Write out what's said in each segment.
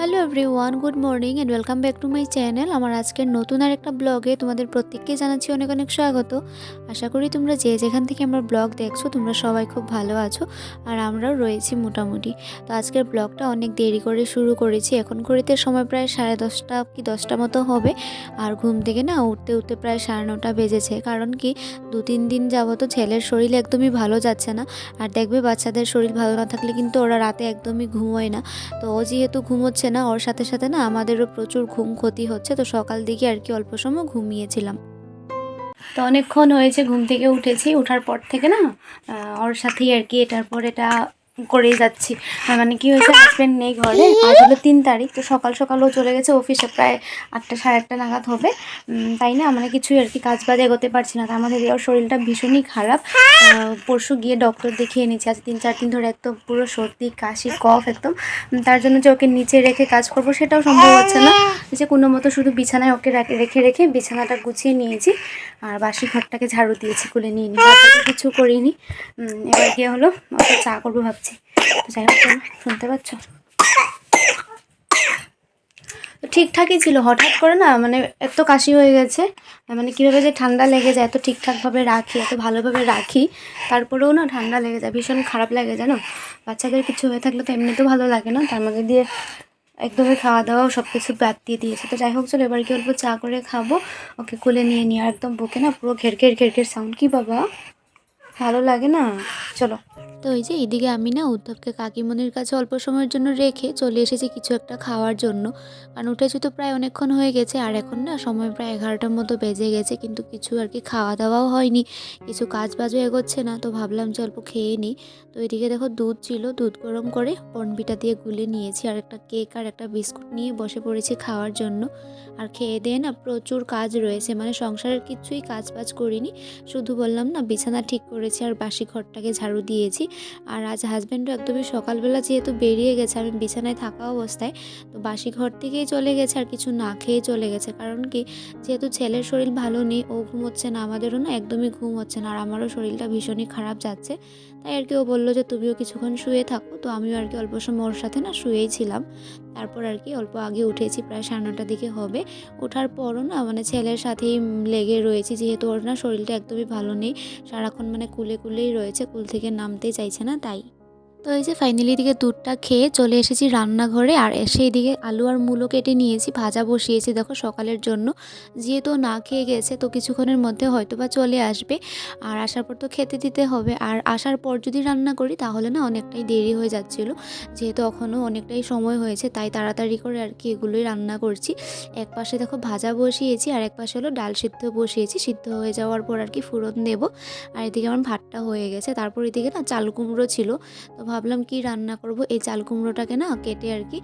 Hello everyone good morning and welcome back to my channel আমার আজকের নতুন আর একটা ব্লগে তোমাদের প্রত্যেককে জানাচ্ছি অনেক অনেক স্বাগত। আশা করি তোমরা যে যেখান থেকে আমার ব্লগ দেখছ, তোমরা সবাই খুব ভালো আছো আর আমরাও রয়েছি মোটামুটি। তো আজকের ব্লগটা অনেক দেরি করে শুরু করেছি। এখন করিতে সময় প্রায় সাড়ে দশটা কি দশটা মতো হবে। আর ঘুম থেকে না উঠতে উঠতে প্রায় সাড়ে নটা বেজেছে। কারণ কি দু তিন দিন যাবত ছেলের শরীর একদমই ভালো যাচ্ছে না। আর দেখবে বাচ্চাদের শরীর ভালো না থাকলে কিন্তু ওরা রাতে একদমই ঘুমোয় না। তো ও যেহেতু ঘুমোচ্ছে না, ওর সাথে সাথে না আমাদেরও প্রচুর ঘুম ক্ষতি হচ্ছে, তো সকাল দিকে আর কি অল্প সময় ঘুমিয়েছিলাম। তো অনেকক্ষণ হয়েছে, ঘুম থেকে উঠেছি ওঠার পর থেকে না ওর সাথেই আর কি, এটার পর এটা করেই যাচ্ছি। আর মানে কি হয়েছে হাজব্যান্ড নেই ঘরে। আজ হলো তিন তারিখ, তো সকাল সকালও চলে গেছে অফিসে প্রায় আটটা সাড়ে আটটা নাগাদ হবে। তাই না? আমরা কিছুই আর কি কাজ বাজ এগোতে পারছি না। তো আমাদের ওর শরীরটা ভীষণই খারাপ। পরশু গিয়ে ডক্টর দেখিয়ে নিয়েছি আজ তিন, চার দিন ধরে একদম পুরো সর্দি, কাশি, কফ একদম। তার জন্য যে ওকে নিচে রেখে কাজ করব, সেটাও সম্ভব হচ্ছে না। যে কোনো মতো শুধু বিছানায় ওকে রেখে রেখে বিছানাটা গুছিয়ে নিয়েছি। আর বাসি ঘরটাকে ঝাড়ু দিয়েছি, খুলে নিয়ে নি। বাকি কিছু করিনি। এবার গিয়ে হলো, ওকে চা করব ভাবছি। যাই হোক শুনতে পাচ্ছ? ঠিকঠাকই ছিল, হঠাৎ করে না মানে এত কাশি হয়ে গেছে মানে কীভাবে যে ঠান্ডা লেগে যায়, এত ঠিকঠাকভাবে রাখি, এত ভালোভাবে রাখি, তারপরেও না ঠান্ডা লেগে যায়, ভীষণ খারাপ লাগে, জানো? বাচ্চাদের কিছু হয়ে থাকলে তো এমনিতেও ভালো লাগে না, তার মধ্যে দিয়ে একদমই খাওয়া দাওয়াও সব কিছু বাদ দিয়ে দিয়েছে। তো যাই হোক, চলো এবার কি অল্প চা করে খাব, ওকে কোলে নিয়ে নিয়ে একদম বুকে না পুরো ঘের ঘের ঘের ঘের সাউন্ড কি বাবা? ভালো লাগে না? চলো। তো এই যে এদিকে আমি না উদ্ধবকে কাকিমনির কাছে অল্প সময়ের জন্য রেখে চলে এসেছি কিছু একটা খাওয়ার জন্য। কারণ উঠেছি তো প্রায় অনেকক্ষণ হয়ে গেছে আর এখন না সময় প্রায় এগারোটার মতো বেজে গেছে কিন্তু কিছু আর কি খাওয়া দাওয়াও হয়নি। কিছু কাজ বাজও এগোচ্ছে না তো ভাবলাম যে অল্প খেয়ে নিই। তো এদিকে দেখো দুধ ছিল, দুধ গরম করে বনবিটা দিয়ে গুলে নিয়েছি আর একটা কেক আর একটা বিস্কুট নিয়ে বসে পড়েছি খাওয়ার জন্য। আর খেয়ে দিয়ে না প্রচুর কাজ রয়েছে মানে সংসারের কিছুই কাজ বাজ করিনি। শুধু বললাম না বিছানা ঠিক করেছি আর বাসি ঘরটাকে ঝাড়ু দিয়েছি। আর আজ হাজব্যান্ডও একদমই সকালবেলা যেহেতু বেরিয়ে গেছে, আমি বিছানায় থাকা অবস্থায়, তো বাসি ঘর থেকেই চলে গেছে আর কিছু না খেয়ে চলে গেছে। কারণ কি, যেহেতু ছেলের শরীর ভালো নেই, ও ঘুমোচ্ছে না, আমাদেরও না একদমই ঘুম হচ্ছে না, আর আমারও শরীরটা ভীষণই খারাপ যাচ্ছে। তাই আর কি ও বলল যে, তুমিও কিছুক্ষণ শুয়ে থাকো। তো আমিও আর কি অল্প সময় ওর সাথে না শুয়েই ছিলাম। তারপর আর কি অল্প আগে উঠেছি, প্রায় সাড়ে নটার দিকে হবে। ওঠার পরও না মানে ছেলের সাথেই লেগে রয়েছি, যেহেতু ওর না শরীরটা একদমই ভালো নেই, সারাক্ষণ মানে কুলে কুলেই রয়েছে, কুল থেকে নামতেই চাইছে না তাই। তো এই যে ফাইনালি এদিকে দুধটা খেয়ে চলে এসেছি রান্নাঘরে আর এসে এদিকে আলু আর মূলো কেটে নিয়েছি, ভাজা বসিয়েছি দেখো সকালের জন্য। যেহেতু না খেয়ে গেছে তো কিছুক্ষণের মধ্যে হয়তো বা চলে আসবে আর আসার পর তো খেতে দিতে হবে। আর আসার পর যদি রান্না করি তাহলে না অনেকটাই দেরি হয়ে যাচ্ছিল। যেহেতু এখনও অনেকটাই সময় হয়েছে তাই তাড়াতাড়ি করে আর কি এগুলোই রান্না করছি। এক পাশে দেখো ভাজা বসিয়েছি আর এক পাশে হলো ডাল সিদ্ধ বসিয়েছি। সিদ্ধ হয়ে যাওয়ার পর আর কি ফুরন দেব। আর এদিকে আমার ভাতটা হয়ে গেছে। তারপর এদিকে না চাল কুমড়ো ছিল। তো ভাবলাম কি রান্না করব? এই চাল কুমড়োটাকে না কেটে আর কি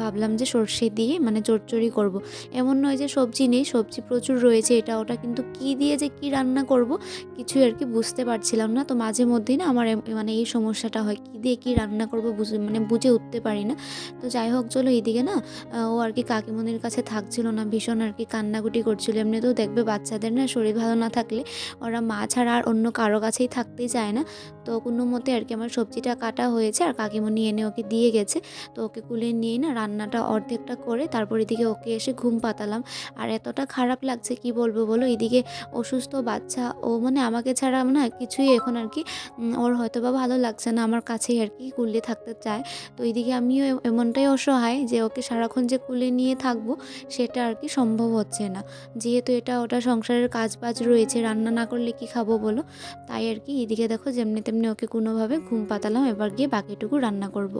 ভাবলাম যে সর্ষে দিয়ে মানে চচ্চড়ি করব। এমন নয় যে সবজি নেই, সবজি প্রচুর রয়েছে, এটা ওটা কিন্তু কি দিয়ে যে কি রান্না করব কিছুই আর কি বুঝতে পারছিলাম না। তো মাঝে মধ্যেই না আমার মানে এই সমস্যাটা হয়, কি দিয়ে কি রান্না করব বুঝে মানে বুঝে উঠতে পারি না। তো যাই হোক, চলো এইদিকে না ও আর কি কাকিমনির কাছে থাকছিল না, ভীষণ আর কি কান্নাকুটি করছিল। এমনিতেও দেখবে বাচ্চাদের না শরীর ভালো না থাকলে ওরা মা ছাড়া আর অন্য কারও কাছেই থাকতেই চায় না। তো কোনো মতে আর কি আমার সবজিটা কাটা হয়েছে আর কাকিমনি এনে ওকে দিয়ে গেছে। তো ওকে কুলে নিয়ে না রান্নাটা অর্ধেকটা করে তারপর এদিকে ওকে এসে ঘুম পাতালাম। আর এতটা খারাপ লাগছে কি বলব বলো? এদিকে অসুস্থ বাচ্চা, ও মানে আমাকে ছাড়া না কিছুই এখন আর কি ওর হয়তো বা ভালো লাগছে না আমার কাছেই আর কি কুলে থাকতে চায়। তো এদিকে আমিও এমনটাই অসহায় যে ওকে সারাক্ষণ যে কুলে নিয়ে থাকব সেটা আর কি সম্ভব হচ্ছে না। যেহেতু এটা ওটা সংসারের কাজ বাজ রয়েছে, রান্না না করলে কি খাব বলো? তাই আর কি এদিকে দেখো যেমনি তেমনি ওকে কোনোভাবে ঘুম পাতালাম। এবার গিয়ে বাকিটুকু রান্না করব।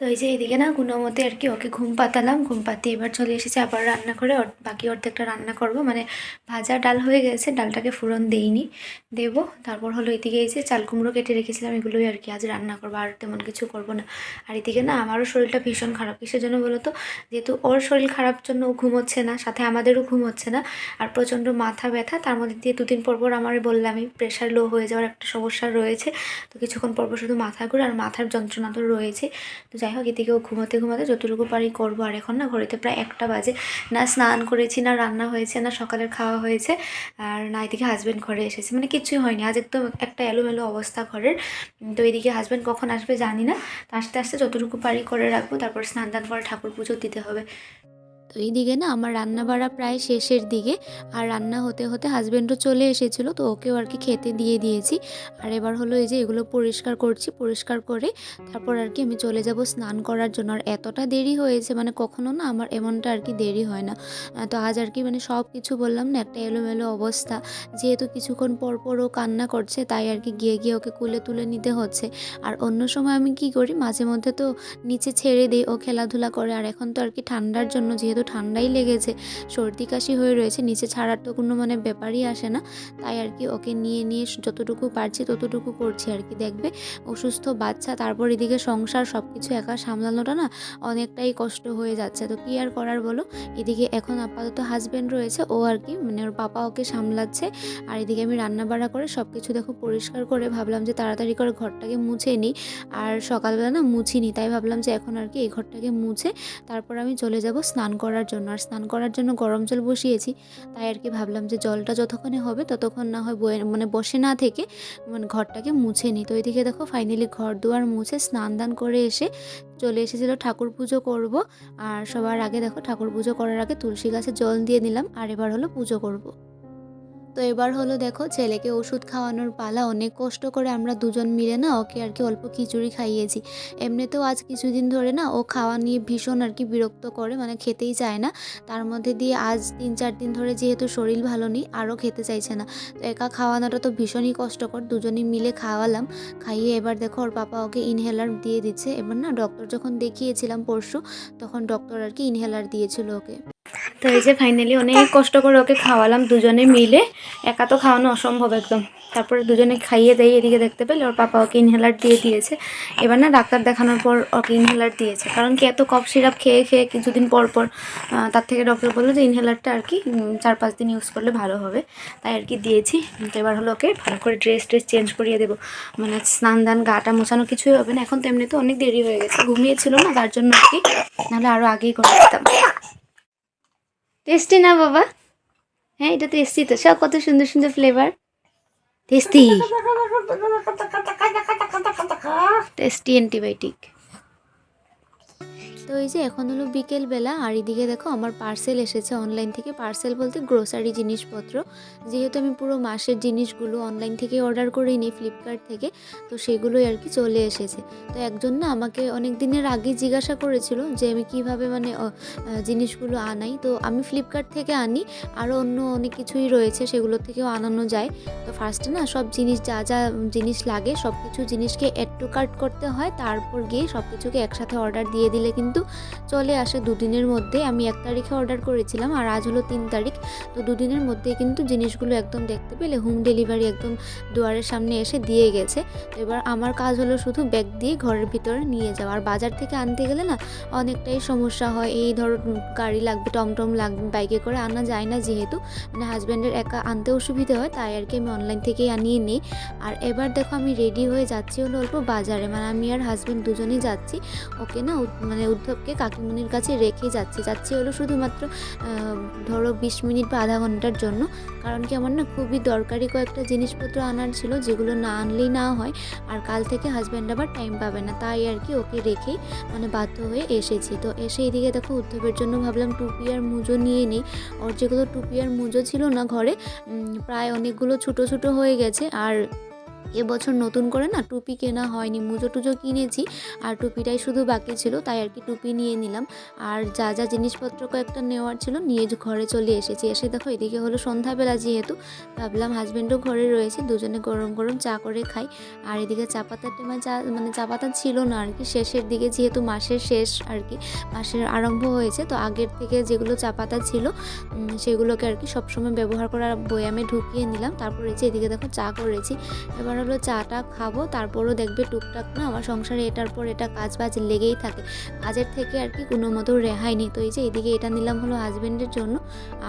তো এই যে এদিকে না কোনো মতে আর কি ওকে ঘুম পাতালাম, ঘুম পাতিয়ে এবার চলে এসেছে আবার রান্না করে বাকি অর্ধেকটা রান্না করব। মানে ভাজা ডাল হয়ে গেছে, ডালটাকে ফোড়ন দেইনি, দেব। তারপর হলো এদিকে এই যে চাল কুমড়ো কেটে রেখেছিলাম, এগুলোই আর কি আজ রান্না করব, আর তেমন কিছু করব না। আর এদিকে না আমারও শরীরটা ভীষণ খারাপ। কিসের জন্য বলো তো? যেহেতু ওর শরীর খারাপ জন্য ও ঘুমোচ্ছে না, সাথে আমাদেরও ঘুম হচ্ছে না, আর প্রচণ্ড মাথা ব্যথা, তার মধ্যে দিয়ে দুদিন পর পর আমার বললামই প্রেশার লো হয়ে যাওয়ার একটা সমস্যা রয়েছে। তো কিছুক্ষণ পর পর শুধু মাথা ঘুরে আর মাথার যন্ত্রণা তো রয়েছে। তো যাই যাই হোক এদিকে ও ঘুমাতে ঘুমাতে যতটুকু পারি করব। আর এখন না, ঘড়িতে প্রায় একটা বাজে। না স্নান করেছি, না রান্না হয়েছে, না সকালের খাওয়া হয়েছে। আর না এদিকে হাজব্যান্ড ঘরে এসেছে। মানে কিছুই হয়নি। আজ একদম একটা এলোমেলো অবস্থা ঘরের। তো এদিকে হাজব্যান্ড কখন আসবে জানি না। আস্তে আস্তে যতটুকু পারি করে রাখব। তারপর স্নান দান করে ঠাকুর পুজো দিতে হবে। তো এইদিকে না আমার রান্না বাড়া প্রায় শেষের দিকে। আর রান্না হতে হতে হাজব্যান্ডও চলে এসেছিল, তো ওকেও আর কি খেতে দিয়ে দিয়েছি। আর এবার হলো এই যে এগুলো পরিষ্কার করছি, পরিষ্কার করে তারপর আর কি আমি চলে যাব স্নান করার জন্য। আর এতটা দেরি হয়েছে মানে কখনো না আমার এমনটা আর কি দেরি হয় না। তো আজ আর কি মানে সব কিছু বললাম না, একটা এলোমেলো অবস্থা। যেহেতু কিছুক্ষণ পর পর ও কান্না করছে, তাই আর কি গিয়ে গিয়ে ওকে কুলে তুলে নিতে হচ্ছে। আর অন্য সময় আমি কি করি, মাঝে মধ্যে তো নিচে ছেড়ে দিই ও খেলাধুলা করে। আর এখন তো আর কি ঠান্ডার জন্য যেহেতু ঠান্ডাই লেগেছে, সর্দি কাশি হয়ে রয়েছে, নিচে ছাড়ার তো কোনো মানে ব্যাপারই আসে না। তাই আর কি ওকে নিয়ে নিয়ে যতটুকু পারছি ততটুকু করছি আর কি। দেখবে অসুস্থ বাচ্চা, তারপর এদিকে সংসার সব কিছু একা সামলানোটা না অনেকটাই কষ্ট হয়ে যাচ্ছে। তো কী আর করার বলো? এদিকে এখন আপাতত হাজব্যান্ড রয়েছে, ও আর কি মানে ওর পাপা ওকে সামলাচ্ছে। আর এদিকে আমি রান্না বাড়া করে সব কিছু দেখো পরিষ্কার করে ভাবলাম যে তাড়াতাড়ি করে ঘরটাকে মুছে নিই। আর সকালবেলা না মুছিনি, তাই ভাবলাম যে এখন আর কি এই ঘরটাকে মুছে, তারপর আমি চলে যাব স্নান করার জন্য আর স্নান করার জন্য গরম জল বসিয়েছি। তাই আর কি ভাবলাম যে জলটা যতক্ষণে হবে ততক্ষণ না হয় বয়ে মানে বসে না থেকে মানে ঘরটাকে মুছে নিই। তো এদিকে দেখো ফাইনালি ঘর দুয়ার মুছে স্নান দান করে এসে চলে এসেছিল ঠাকুর পুজো করব। আর সবার আগে দেখো ঠাকুর পুজো করার আগে তুলসী গাছে জল দিয়ে নিলাম। আর এবার হলো পুজো করব। তো এবার হলো দেখো ছেলেকে ওষুধ খাওয়ানোর পালা, অনেক কষ্ট করে আমরা দুজন মিলে না ওকে আর কি অল্প খিচুড়ি খাইয়েছি। এমনিতেও আজ কিছুদিন ধরে না ও খাওয়া নিয়ে ভীষণ আর কি বিরক্ত করে মানে খেতেই চায় না। তার মধ্যে দিয়ে আজ তিন, চার দিন ধরে যেহেতু শরীর ভালো নেই, আরও খেতে চাইছে না। তো একা খাওয়ানোটা তো ভীষণই কষ্টকর, দুজনেই মিলে খাওয়ালাম। খাইয়ে এবার দেখো ওর পাপা ওকে ইনহেলার দিয়ে দিচ্ছে। এবার না ডক্টর যখন দেখিয়েছিলাম পরশু, তখন ডক্টর আর কি ইনহেলার দিয়েছিল ওকে। তো এই যে ফাইনালি অনেক কষ্ট করে ওকে খাওয়ালাম দুজনে মিলে। একা তো খাওয়ানো অসম্ভব একদম। তারপরে দুজনে খাইয়ে দেয় এদিকে দেখতে পেলে ওর পাপা ওকে ইনহেলার দিয়ে দিয়েছে। এবার না ডাক্তার দেখানোর পর ওকে ইনহেলার দিয়েছে। কারণ কি এত কফ সিরাপ খেয়ে খেয়ে কিছুদিন পর পর তার থেকে ডক্টর বলল যে ইনহেলারটা আর কি চার পাঁচ দিন ইউজ করলে ভালো হবে। তাই আর কি দিয়েছি। তো এবার হলো ওকে ভালো করে ড্রেস ট্রেস চেঞ্জ করিয়ে দেবো। মানে স্নান দান গাটা মোছানো কিছুই হবে না। এখন তো এমনি তো অনেক দেরি হয়ে গেছে। ঘুমিয়েছিল না, তার জন্য আর কি। নাহলে আরও আগেই করে দিতাম টেস্টি না বাবা? হ্যাঁ এটা টেস্টি তো। সব কত সুন্দর সুন্দর ফ্লেভার টেস্টি টেস্টি অ্যান্টিবায়োটিক তো এই যে এখন হলো বিকেলবেলা, আর এদিকে দেখো আমার পার্সেল এসেছে অনলাইন থেকে। পার্সেল বলতে গ্রোসারি জিনিসপত্র। যেহেতু আমি পুরো মাসের জিনিসগুলো অনলাইন থেকে অর্ডার করেই নিই ফ্লিপকার্ট থেকে, তো সেগুলোই আর কি চলে এসেছে। তো একজন না আমাকে অনেক দিনের আগে জিজ্ঞাসা করেছিল যে আমি কীভাবে মানে জিনিসগুলো আনাই। তো আমি ফ্লিপকার্ট থেকে আনি, আরও অন্য অনেক কিছুই রয়েছে, সেগুলো থেকেও আনানো যায়। তো ফার্স্টে না সব জিনিস যা যা জিনিস লাগে সব কিছু জিনিসকে অ্যাড টু কার্ট করতে হয়। তারপর গিয়ে সব কিছুকে একসাথে অর্ডার দিয়ে দিলে কিন্তু চলে আসে দুদিনের মধ্যে। আমি এক তারিখে অর্ডার করেছিলাম আর আজ হলো তিন তারিখ। তো দুদিনের মধ্যে কিন্তু জিনিসগুলো একদম দেখতে পেলে হোম ডেলিভারি একদম দুয়ারের সামনে এসে দিয়ে গেছে। এবার আমার কাজ হলো শুধু ব্যাগ দিয়ে ঘরের ভিতরে নিয়ে যাওয়া। আর বাজার থেকে আনতে গেলে না অনেকটাই সমস্যা হয়। এই ধরো গাড়ি লাগবে, টমটম লাগবে বাইকে করে আনা যায় না যেহেতু। মানে হাজব্যান্ডের একা আনতে অসুবিধা হয়, তাই আর কি আমি অনলাইন থেকেই আনিয়ে নিই। আর এবার দেখো আমি রেডি হয়ে যাচ্ছি হলো অল্প বাজারে। মানে আমি আর হাজব্যান্ড দুজনেই যাচ্ছি। ওকে না মানে উদ্ধবকে কাকিমুনির কাছে রেখে যাচ্ছি। যাচ্ছি হলো শুধুমাত্র ধরো বিশ মিনিট বা আধা ঘণ্টার জন্য। কারণ কি আমার না খুবই দরকারি কয়েকটা জিনিসপত্র আনার ছিল, যেগুলো না আনলেই না হয়। আর কাল থেকে হাজব্যান্ড আবার টাইম পাবে না। তাই আর কি ওকে রেখেই মানে বাধ্য হয়ে এসেছি। তো এসে এদিকে দেখো উদ্ধবের জন্য ভাবলাম টুপি আর মুজো নিয়ে নিই। ওর যেগুলো টুপি আর মুজো ছিল না ঘরে প্রায় অনেকগুলো ছোটো ছোটো হয়ে গেছে। আর এবছর নতুন করে না টুপি কেনা হয়নি, মুজো টুজো কিনেছি আর টুপিটাই শুধু বাকি ছিল, তাই আর কি টুপি নিয়ে নিলাম। আর যা যা জিনিসপত্র কয়েকটা নেওয়ার ছিল নিয়ে ঘরে চলে এসেছি। এসে দেখো এদিকে হলো সন্ধ্যাবেলা যেহেতু, ভাবলাম হাজব্যান্ডও ঘরে রয়েছে, দুজনে গরম গরম চা করে খাই। আর এদিকে চা পাতার টেমা চা মানে চা পাতা ছিল না আর কি, শেষের দিকে যেহেতু মাসের শেষ আর কি, মাসের আরম্ভ হয়েছে, তো আগের থেকে যেগুলো চা পাতা ছিল সেগুলোকে আর কি সবসময় ব্যবহার করার বয়ামে ঢুকিয়ে নিলাম। তারপর যে এদিকে দেখো চা করেছি। এবার হলো চাটা খাব, তারপরও দেখবে টুকটাক না আমার সংসারে এটার পর এটা কাজ বাজ লেগেই থাকে। কাজের থেকে আর কি কোনো মতো রেহাই নেই। তো এই যে এদিকে এটা নিলাম হলো হাজব্যান্ডের জন্য,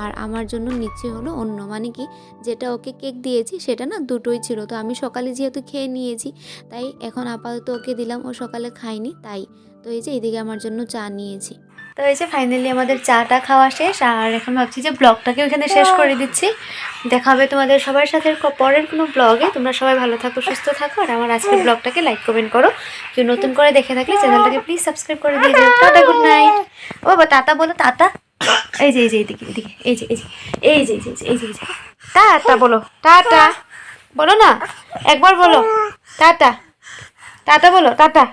আর আমার জন্য নিচ্ছে হলো অন্য মানে কি যেটা ওকে কেক দিয়েছি সেটা না দুটোই ছিল। তো আমি সকালে যেহেতু খেয়ে নিয়েছি, তাই এখন আপাতত ওকে দিলাম, ও সকালে খায়নি, তাই। তো এই যে এইদিকে আমার জন্য চা নিয়েছি। তো এই যে ফাইনালি আমাদের চাটা খাওয়া শেষ আর এখন ভাবছি যে ব্লগটাকে ওখানে শেষ করে দিচ্ছি। দেখা হবে তোমাদের সবার সাথে পরের কোনো ব্লগে তোমরা সবাই ভালো থাকো সুস্থ থাকো আর আমার আজকের ব্লগটাকে লাইক কমেন্ট করো। কেউ নতুন করে দেখে থাকলে চ্যানেলটাকে প্লিজ সাবস্ক্রাইব করে দিয়ে যাও টাটা গুড নাইট ও বাবা টাটা বলো টাটা। এই যে এই যে এইদিকে এইদিকে এই যে এই যে এই যে এই যে এই যে এই যে এই যে। টাটা বলো টাটা। বলো না একবার বলো। টাটা টাটা বলো টাটা।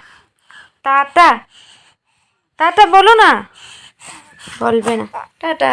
টাটা টাটা বলো না। বলবে না। টাটা।